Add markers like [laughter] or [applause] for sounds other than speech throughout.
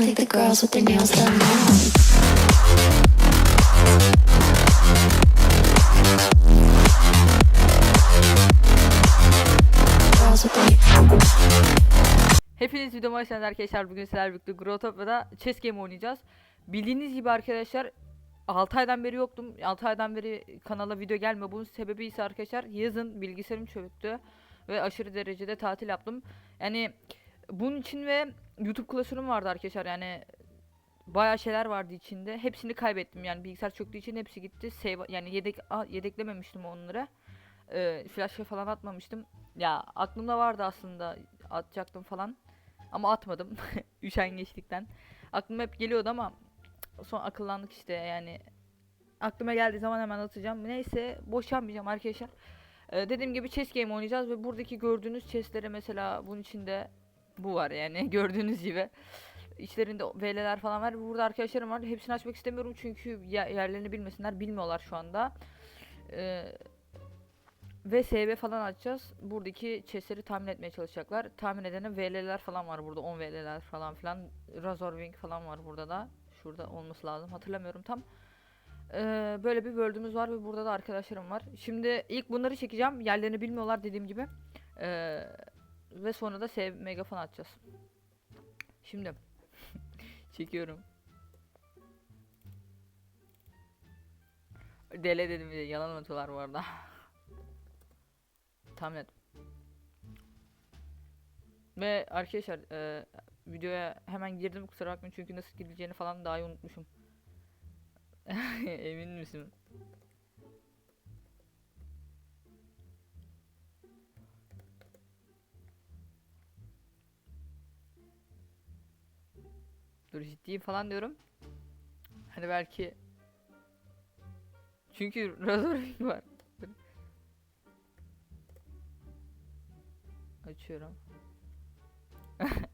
Girls with their nails done now. Hepiniz videoma hoş geldiniz arkadaşlar. Bugün sizlerle birlikte Growtopia'da chess game oynayacağız. Bildiğiniz gibi arkadaşlar 6 aydan beri yoktum. 6 aydan beri kanala video gelmiyor. Bunun sebebi ise arkadaşlar yazın bilgisayarım çöktü ve aşırı derecede tatil yaptım. Yani bunun için ve YouTube klasörüm vardı arkadaşlar. Yani bayağı şeyler vardı içinde. Hepsini kaybettim. Yani bilgisayar çöktüğü için hepsi gitti. Save yani yedek a- yedeklememiştim onları. Ee, flash'a falan atmamıştım. Ya aklımda vardı aslında atacaktım falan. Ama atmadım. [laughs] Üşengeçlikten. Aklıma hep geliyordu ama son akıllandık işte yani. Aklıma geldiği zaman hemen atacağım. Neyse boş yapmayacağım arkadaşlar. Ee, dediğim gibi chess game oynayacağız ve buradaki gördüğünüz chesslere mesela bunun içinde bu var yani [laughs] gördüğünüz gibi. İçlerinde VL'ler falan var. Burada arkadaşlarım var. Hepsini açmak istemiyorum çünkü ye- yerlerini bilmesinler. Bilmiyorlar şu anda. Ee, ve SB falan açacağız. Buradaki chestleri tahmin etmeye çalışacaklar. Tahmin edene VL'ler falan var burada. 10 VL'ler falan filan. Razorwing falan var burada da. Şurada olması lazım. Hatırlamıyorum tam. Ee, böyle bir böldüğümüz var ve burada da arkadaşlarım var. Şimdi ilk bunları çekeceğim. Yerlerini bilmiyorlar dediğim gibi. Ee, ve sonra da SB megafon açacağız. Şimdi [laughs] çekiyorum. Dele dedim bir yalan atıyorlar bu arada. [laughs] Tahmin et. Ve arkadaşlar e, videoya hemen girdim kusura bakmayın çünkü nasıl girileceğini falan daha iyi unutmuşum. [laughs] Emin misin? Dur ciddiyim falan diyorum. Hani belki çünkü Razorwing [laughs] var. Açıyorum. [laughs]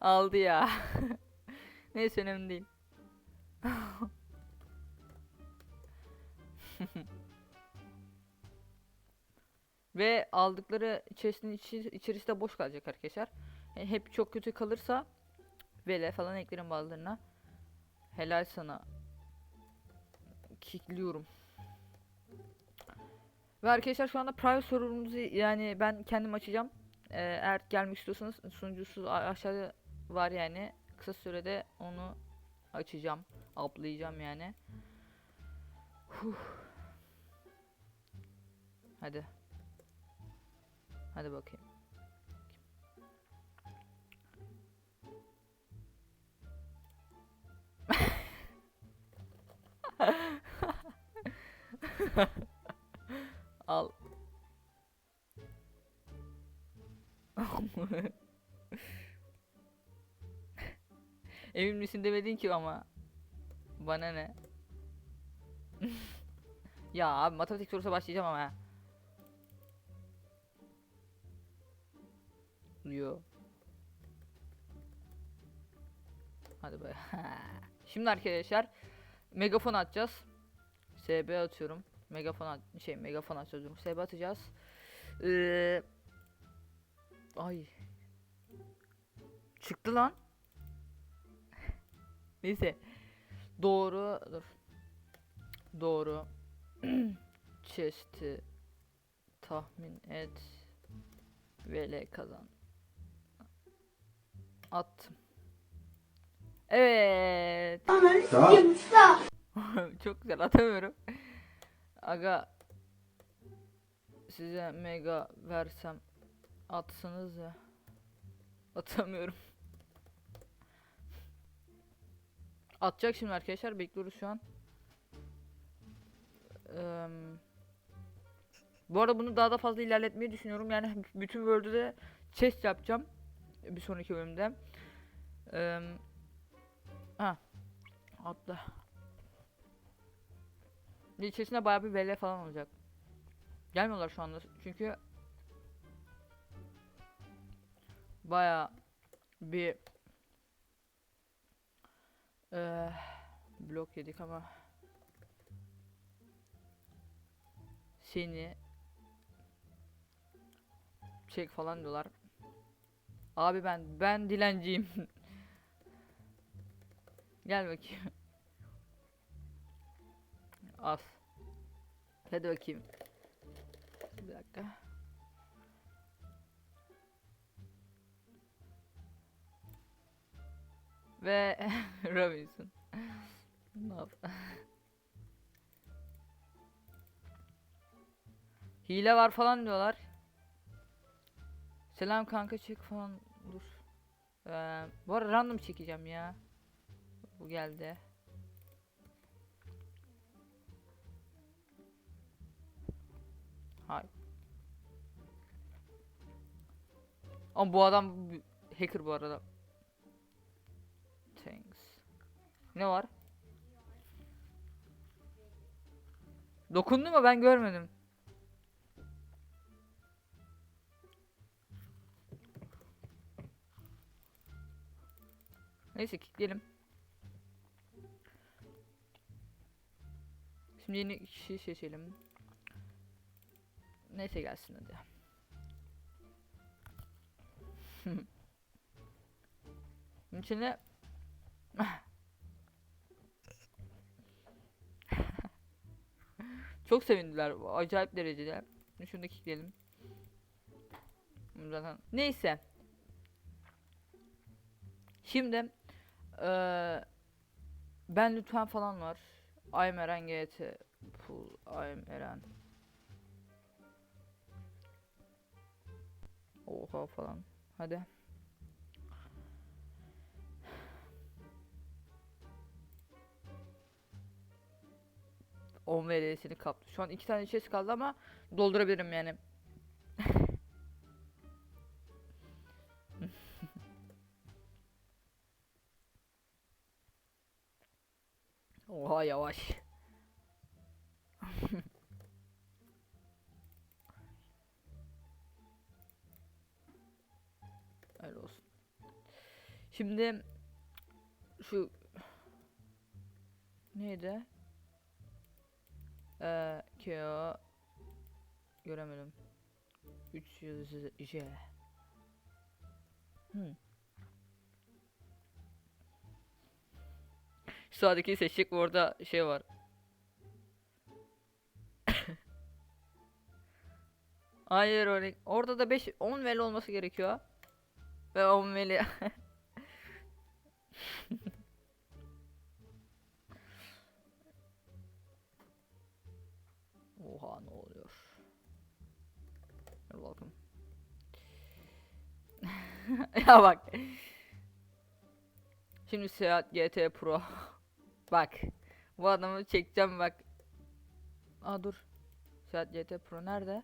Aldı ya. [laughs] Neyse önemli değil. Ve aldıkları chest'in içi, boş kalacak arkadaşlar. Yani hep çok kötü kalırsa vele falan eklerim bazılarına. Helal sana. Kickliyorum. Ve arkadaşlar şu anda private server'ımızı yani ben kendim açacağım. Ee, eğer gelmek istiyorsanız sunucusu aşağıda var yani. Kısa sürede onu açacağım. Uplayacağım yani. Huh. Hadi. Hadi bakayım. [laughs] Al. [laughs] Emin misin demedin ki ama. Bana ne? [laughs] ya abi matematik sorusu başlayacağım ama. Yo. Hadi be. Şimdi arkadaşlar megafon atacağız. SB atıyorum. Megafon at şey megafon atacağız. diyorum. SB atacağız. Ee, ay. Çıktı lan. [laughs] Neyse. Doğru. Dur. Doğru. [clears throat] Chest'i tahmin et. Vele kazan. Attım. Evet. [laughs] Çok güzel atamıyorum. Aga size mega versem atsanız ya. Atamıyorum. Atacak şimdi arkadaşlar bekliyoruz şu an. Eee, bu arada bunu daha da fazla ilerletmeyi düşünüyorum. Yani bütün World'ü de chest yapacağım. Bir sonraki bölümde. Eee ha. Atla. İçerisinde bayağı bir VL falan olacak. Gelmiyorlar şu anda çünkü bayağı bir eee, blok yedik ama seni çek falan diyorlar. Abi ben ben dilenciyim. [laughs] Gel bakayım. As. Hadi bakayım. Bir dakika. Ve [laughs] Robinson. Hile var falan diyorlar. Selam kanka çek falan dur. Ee, bu arada random çekeceğim ya. Bu geldi. Hayır. Ama bu adam hacker bu arada. Thanks. Ne var? Dokundu mu ben görmedim. Neyse kilitleyelim. Şimdi yeni kişi seçelim. Neyse gelsin hadi. Bunun içine Çok sevindiler acayip derecede. Şunu da kilitleyelim. Zaten neyse. Şimdi eee ben lütfen falan var. I'm Eren GT Pool I'm Eren Oha falan. Hadi. On VL'sini kaptı. Şu an iki tane chest kaldı ama doldurabilirim yani. [laughs] Oha yavaş. Şimdi şu neydi? Ee, Keo göremedim. 300 J. Hmm. Şu Sağdaki seçecek orada şey var. [coughs] Hayır. Orada da 5 10 veli olması gerekiyor. Ve 10 veli. [laughs] [laughs] ya bak. Şimdi Seat GT Pro. [laughs] bak. Bu adamı çekeceğim bak. Aa dur. Seat GT Pro nerede?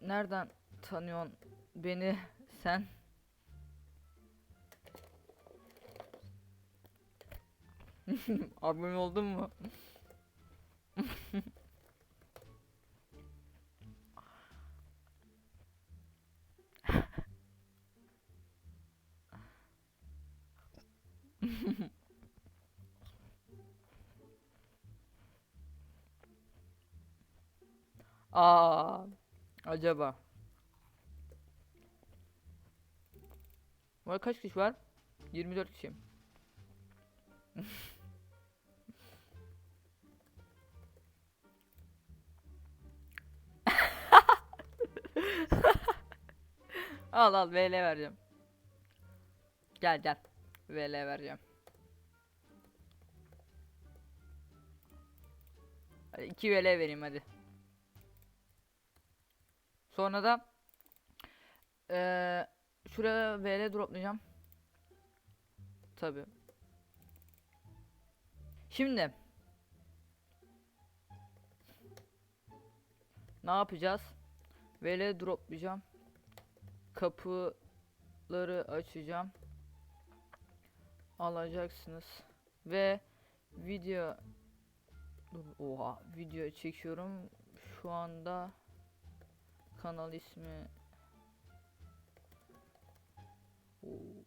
Nereden tanıyorsun beni sen? [laughs] Abone oldun mu? [laughs] Aa, acaba. Var kaç kişi var? 24 kişi. [laughs] al al VL vereceğim. Gel gel. VL vereceğim. Hadi 2 VL vereyim hadi. Sonra da eee şuraya VL droplayacağım. Tabi. Şimdi ne yapacağız? VL droplayacağım. Kapıları açacağım. Alacaksınız ve video oha video çekiyorum. Şu anda kanal ismi Oo.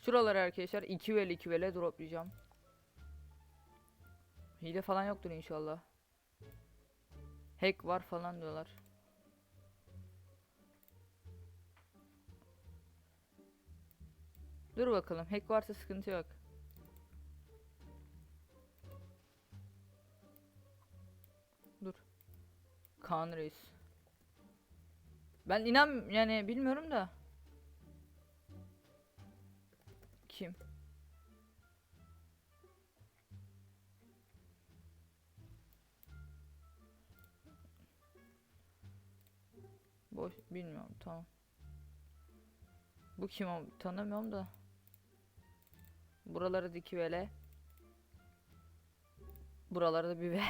Şuraları arkadaşlar 2 vel 2 vele droplayacağım. Hile falan yoktur inşallah. Hack var falan diyorlar. Dur bakalım. Hack varsa sıkıntı yok. Dur. Kaan Reis. Ben inan yani bilmiyorum da. Kim? Boş bilmiyorum tamam. Bu kim tanımıyorum da. Buraları diki vele. Buraları da bir ve.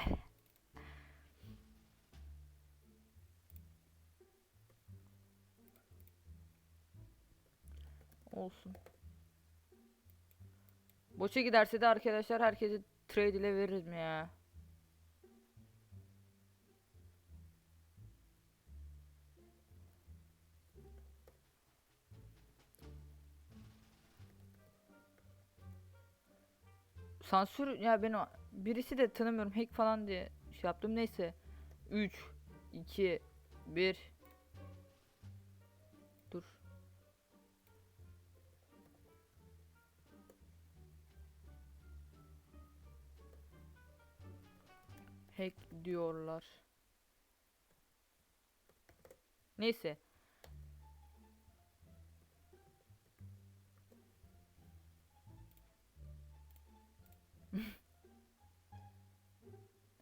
Olsun. Boşa giderse de arkadaşlar herkese trade ile veririz mi ya? Sansür ya ben o birisi de tanımıyorum hack falan diye şey yaptım neyse. 3 2 1 Dur. Hack diyorlar. Neyse.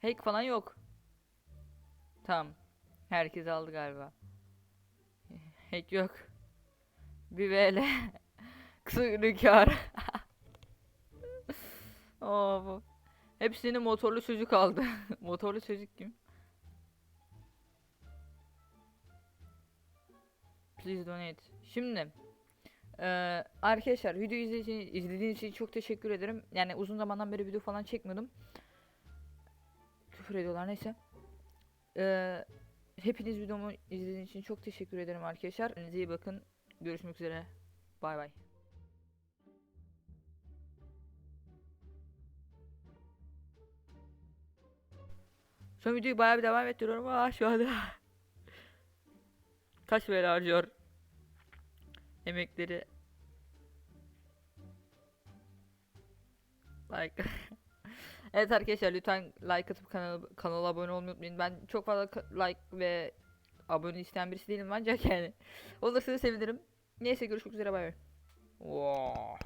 Hack falan yok. Tamam. Herkes aldı galiba. [laughs] Hack yok. Bir VL. [laughs] Kısa rükar. [laughs] Bu. Hepsini motorlu çocuk aldı. motorlu çocuk kim? Please donate. Şimdi eee, arkadaşlar video izlediğiniz için çok teşekkür ederim. Yani uzun zamandan beri video falan çekmiyordum. Küfür ediyorlar neyse. Eee, hepiniz videomu izlediğiniz için çok teşekkür ederim arkadaşlar. Kendinize iyi bakın. Görüşmek üzere. Bay bay. An videoyu bayağı bir devam ettiriyorum. Aa şu anda. [laughs] Kaç böyle harcıyor. Emekleri. Like. [laughs] evet arkadaşlar lütfen like atıp kanala, kanala abone olmayı unutmayın. Ben çok fazla like ve abone isteyen birisi değilim ancak yani. Olursa sevinirim. Neyse görüşmek üzere bay bay. Wow.